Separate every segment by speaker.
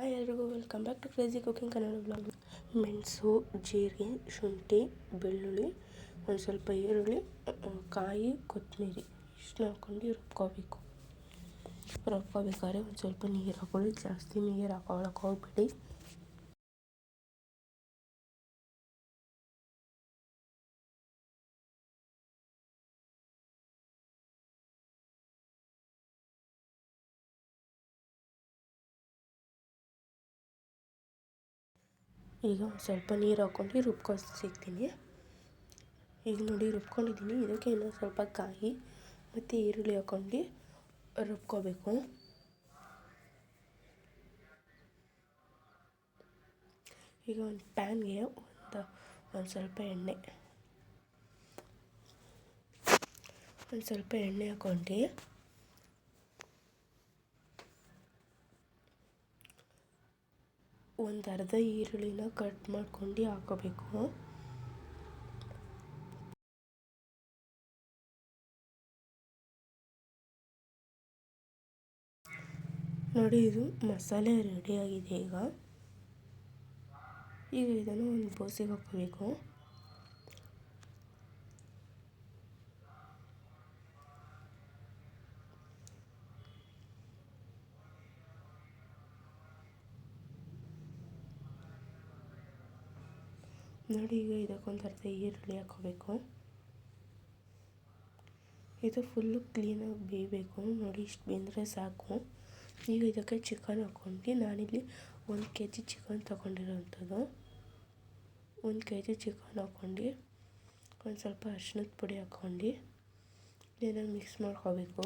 Speaker 1: Hi ಎಲ್ರಿಗೂ welcome back to crazy cooking Kannada blog ಮೆಣಸು ಜೀರಿಗೆ ಶುಂಠಿ ಬೆಳ್ಳುಳ್ಳಿ ಒಂದು ಸ್ವಲ್ಪ ಈರುಳ್ಳಿ ಕಾಯಿ ಕೊತ್ತಂಬರಿ ಇಷ್ಟನ್ನ ಹಾಕ್ಕೊಂಡು ರುಬ್ಕೋಬೇಕು ರುಬ್ಕೋಬೇಕಾದ್ರೆ ಒಂದು ಸ್ವಲ್ಪ ನೀರು ಹಾಕೊಳ್ಳಿ ಜಾಸ್ತಿ ನೀರು ಹಾಕೊಳ್ಳೋಕೆ ಹೋಗ್ಬೇಡಿ ಈಗ ಒಂದು ಸ್ವಲ್ಪ ನೀರು ಹಾಕ್ಕೊಂಡು ರುಬ್ಕೊ ಸಿಗ್ತೀನಿ. ಈಗ ನೋಡಿ ರುಬ್ಕೊಂಡಿದ್ದೀನಿ. ಇದಕ್ಕೆ ಇನ್ನೊಂದು ಸ್ವಲ್ಪ ಕಾಯಿ ಮತ್ತು ಈರುಳ್ಳಿ ಹಾಕ್ಕೊಂಡು ರುಬ್ಕೋಬೇಕು. ಈಗ ಒಂದು ಪ್ಯಾನ್ಗೆ ಒಂದು ಒಂದು ಸ್ವಲ್ಪ ಎಣ್ಣೆ. ಒಂದು ಸ್ವಲ್ಪ ಎಣ್ಣೆ ಹಾಕ್ಕೊಂಡು ಒಂದು ಅರ್ಧ ಈರುಳ್ಳಿನ ಕಟ್ ಮಾಡ್ಕೊಂಡು ಹಾಕೋಬೇಕು. ನೋಡಿ, ಇದು ಮಸಾಲೆ ರೆಡಿಯಾಗಿದೆ ಈಗ. ಈಗ ಇದನ್ನು ಒಂದು ಬೋಸಿಗೆ ಹಾಕೋಬೇಕು ನೋಡಿ, ಈಗ ಇದಕ್ಕೊಂದು ಅರ್ಧ ಈರುಳ್ಳಿ ಹಾಕೋಬೇಕು ಇದು ಫುಲ್ಲು ಕ್ಲೀನಾಗಿ ಬೇಯಬೇಕು. ನೋಡಿ, ಇಷ್ಟು ಬೆಂದರೆ ಸಾಕು. ಈಗ ಇದಕ್ಕೆ ಚಿಕನ್ ಹಾಕ್ಕೊಂಡು ನಾನಿಲ್ಲಿ ಒಂದು ಕೆ ಜಿ ಚಿಕನ್ ತೊಗೊಂಡಿರೋಂಥದ್ದು. ಒಂದು ಕೆ ಜಿ ಚಿಕನ್ ಹಾಕ್ಕೊಂಡು ಒಂದು ಸ್ವಲ್ಪ ಅರ್ಶಿನದ ಪುಡಿ ಹಾಕ್ಕೊಂಡು ಇದನ್ನು ಮಿಕ್ಸ್ ಮಾಡ್ಕೋಬೇಕು.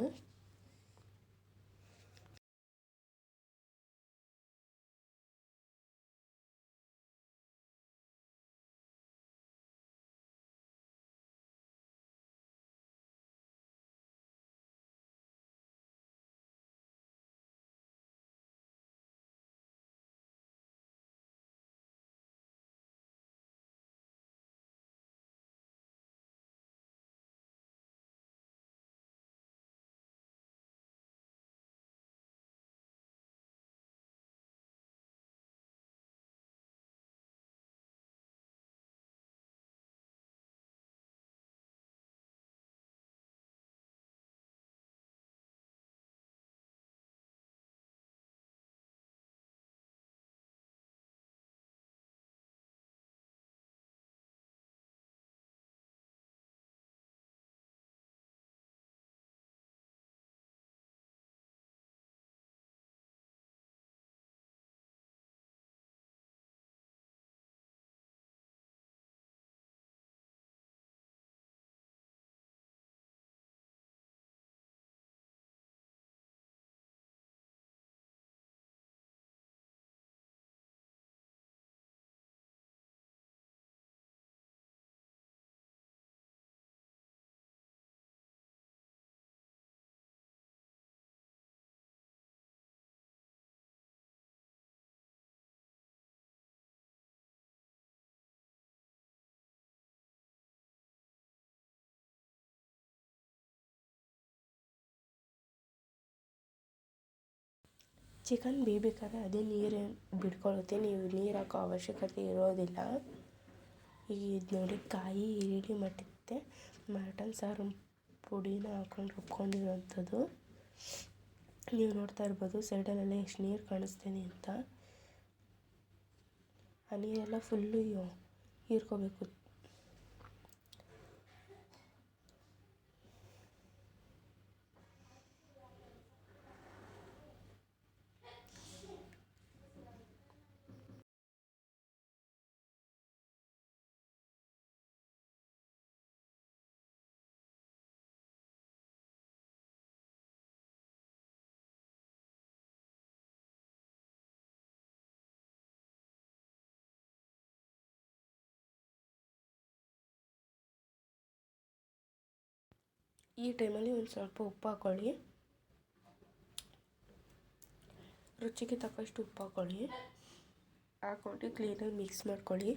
Speaker 1: ಚಿಕನ್ ಬೇಯಬೇಕಾದ್ರೆ ಅದೇ ನೀರು ಬಿಟ್ಕೊಳ್ಳುತ್ತೆ ನೀವು ನೀರು ಹಾಕೋ ಅವಶ್ಯಕತೆ ಇರೋದಿಲ್ಲ. ಈಗ ಇದು ನೋಡಿ ಕಾಯಿ ಈರುಳ್ಳಿ ಮಟ್ಟಿರುತ್ತೆ ಮಟನ್ ಸಾರು ಪುಡಿನ ಹಾಕೊಂಡು ರುಬ್ಕೊಂಡಿರೋವಂಥದ್ದು ನೀವು ನೋಡ್ತಾ ಇರ್ಬೋದು ಸೈಡಲ್ಲೆಲ್ಲ ಎಷ್ಟು ನೀರು ಕಾಣಿಸ್ತೀನಿ ಅಂತ. ಆ ನೀರೆಲ್ಲ ಫುಲ್ಲು ಹೀರ್ಕೋಬೇಕು. ಈ ಟೈಮಲ್ಲಿ ಒಂದು ಸ್ವಲ್ಪ ಉಪ್ಪು ಹಾಕ್ಕೊಳ್ಳಿ ರುಚಿಗೆ ತಕ್ಕಷ್ಟು ಉಪ್ಪು ಹಾಕ್ಕೊಳ್ಳಿ ಹಾಕ್ಕೊಂಡು ಕ್ಲೀನಾಗಿ ಮಿಕ್ಸ್ ಮಾಡ್ಕೊಳ್ಳಿ.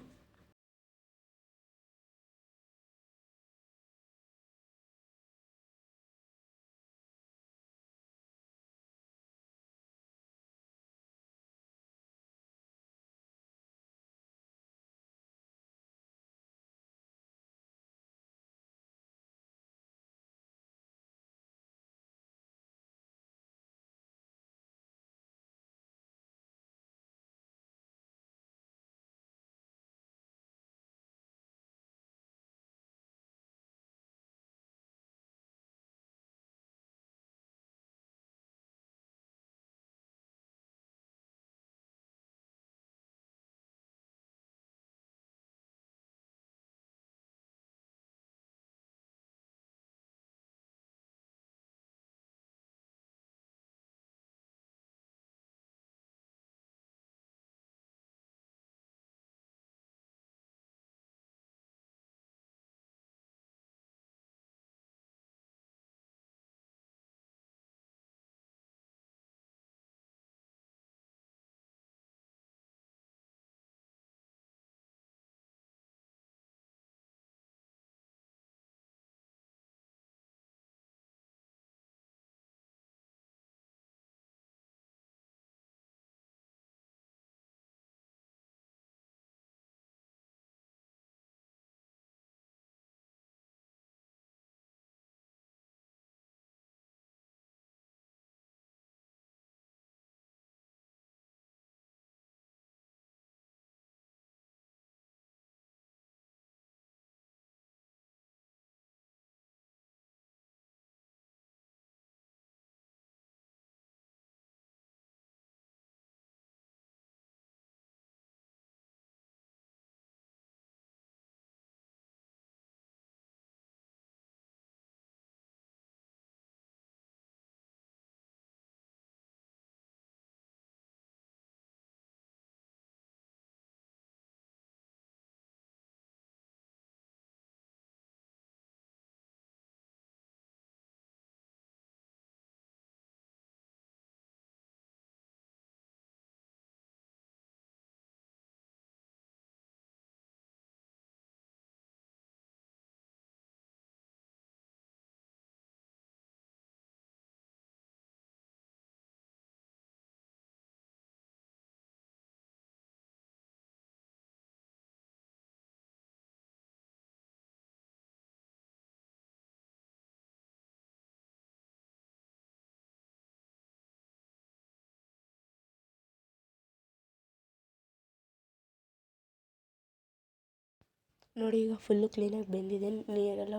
Speaker 1: ನೋಡಿ, ಈಗ ಫುಲ್ಲು ಕ್ಲೀನಾಗಿ ಬೆಂದಿದೆ. ನೀರೆಲ್ಲ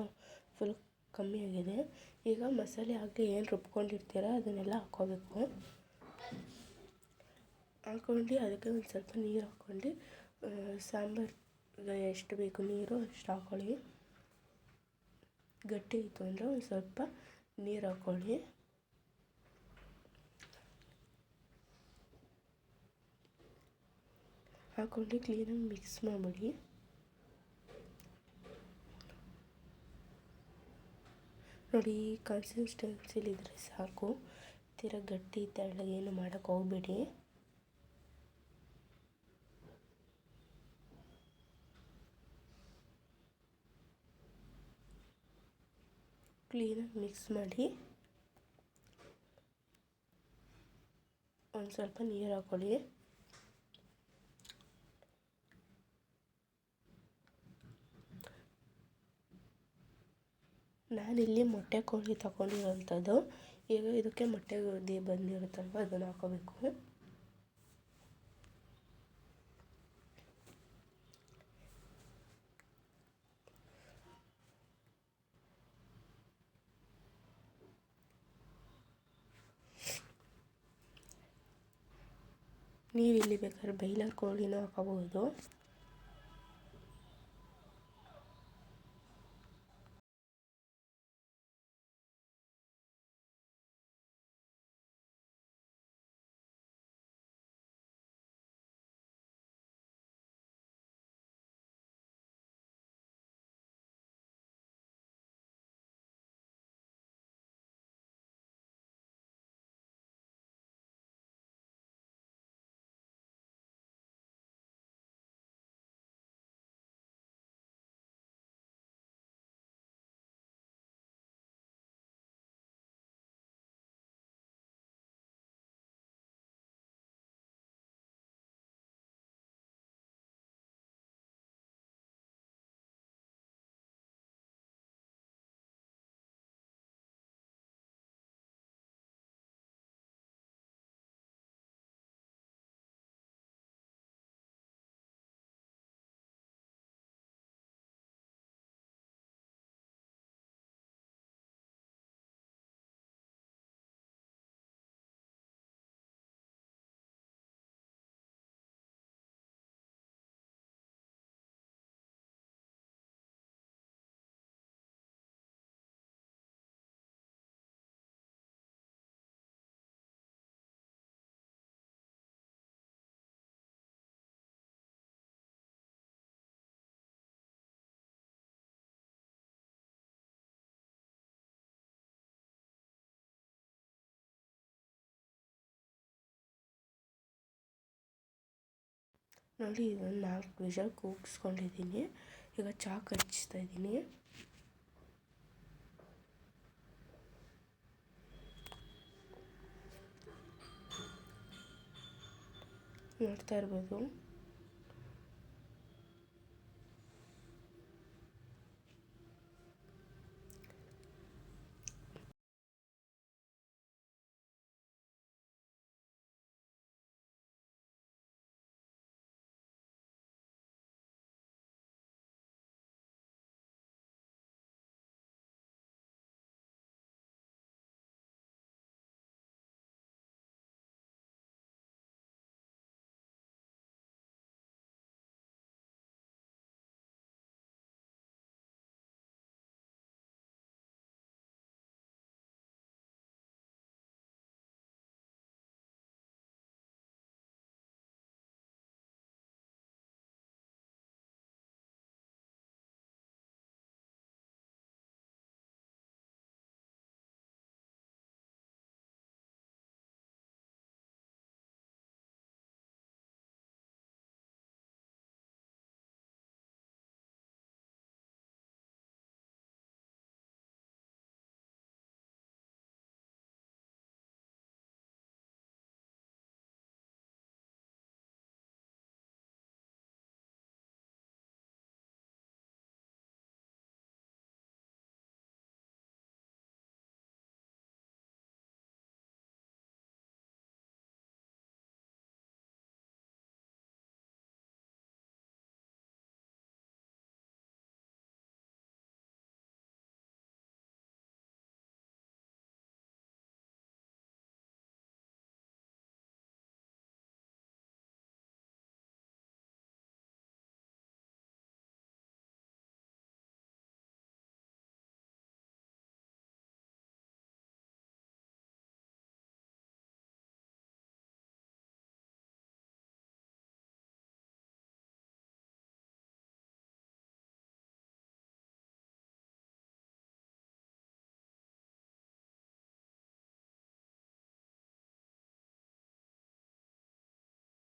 Speaker 1: ಫುಲ್ ಕಮ್ಮಿ ಆಗಿದೆ. ಈಗ ಮಸಾಲೆ ಹಾಕಿ ಏನು ರುಬ್ಕೊಂಡಿರ್ತೀರ ಅದನ್ನೆಲ್ಲ ಹಾಕ್ಕೋಬೇಕು. ಹಾಕ್ಕೊಂಡು ಅದಕ್ಕೆ ಒಂದು ಸ್ವಲ್ಪ ನೀರು ಹಾಕ್ಕೊಂಡು ಸಾಂಬಾರ್ಗೆ ಎಷ್ಟು ಬೇಕು ನೀರು ಅಷ್ಟು ಹಾಕ್ಕೊಳ್ಳಿ ಗಟ್ಟಿ ಇತ್ತು ಅಂದರೆ ಒಂದು ಸ್ವಲ್ಪ ನೀರು ಹಾಕ್ಕೊಳ್ಳಿ ಹಾಕ್ಕೊಂಡು ಕ್ಲೀನಾಗಿ ಮಿಕ್ಸ್ ಮಾಡಿಬಿಡಿ. ನೋಡಿ ಈ ಕನ್ಸಿಸ್ಟೆನ್ಸಿಲಿದ್ರೆ ಸಾಕು. ತೀರ ಗಟ್ಟಿ ತೆಳ್ಳಗೆ ಏನು ಮಾಡೋಕ್ಕೆ ಹೋಗ್ಬೇಡಿ. ಕ್ಲೀನಾಗಿ ಮಿಕ್ಸ್ ಮಾಡಿ. ಒಂದು ಸ್ವಲ್ಪ ನೀರು ಹಾಕ್ಕೊಳ್ಳಿ ನಾನಿಲ್ಲಿ ಮೊಟ್ಟೆ ಕೋಳಿ ತಗೊಂಡಿರೋಂಥದ್ದು. ಈಗ ಇದಕ್ಕೆ ಮೊಟ್ಟೆ ಗೋಧಿ ಬಂದಿರುತ್ತಲ್ವ, ಅದನ್ನು ಹಾಕೋಬೇಕು. ನೀವು ಇಲ್ಲಿ ಬೇಕಾದ್ರೆ ಬೈಲರ್ ಕೋಳಿನೂ ಹಾಕೋಬಹುದು. ನೋಡಿ ಇದೊಂದು ನಾಲ್ಕು ವಿಷಲ್ ಕೂಗಿಸ್ಕೊಂಡಿದ್ದೀನಿ ಈಗ ಚಾಕ್ ಹಚ್ಚಿಸ್ತಾ ಇದ್ದೀನಿ. ನೋಡ್ತಾ ಇರ್ಬೋದು.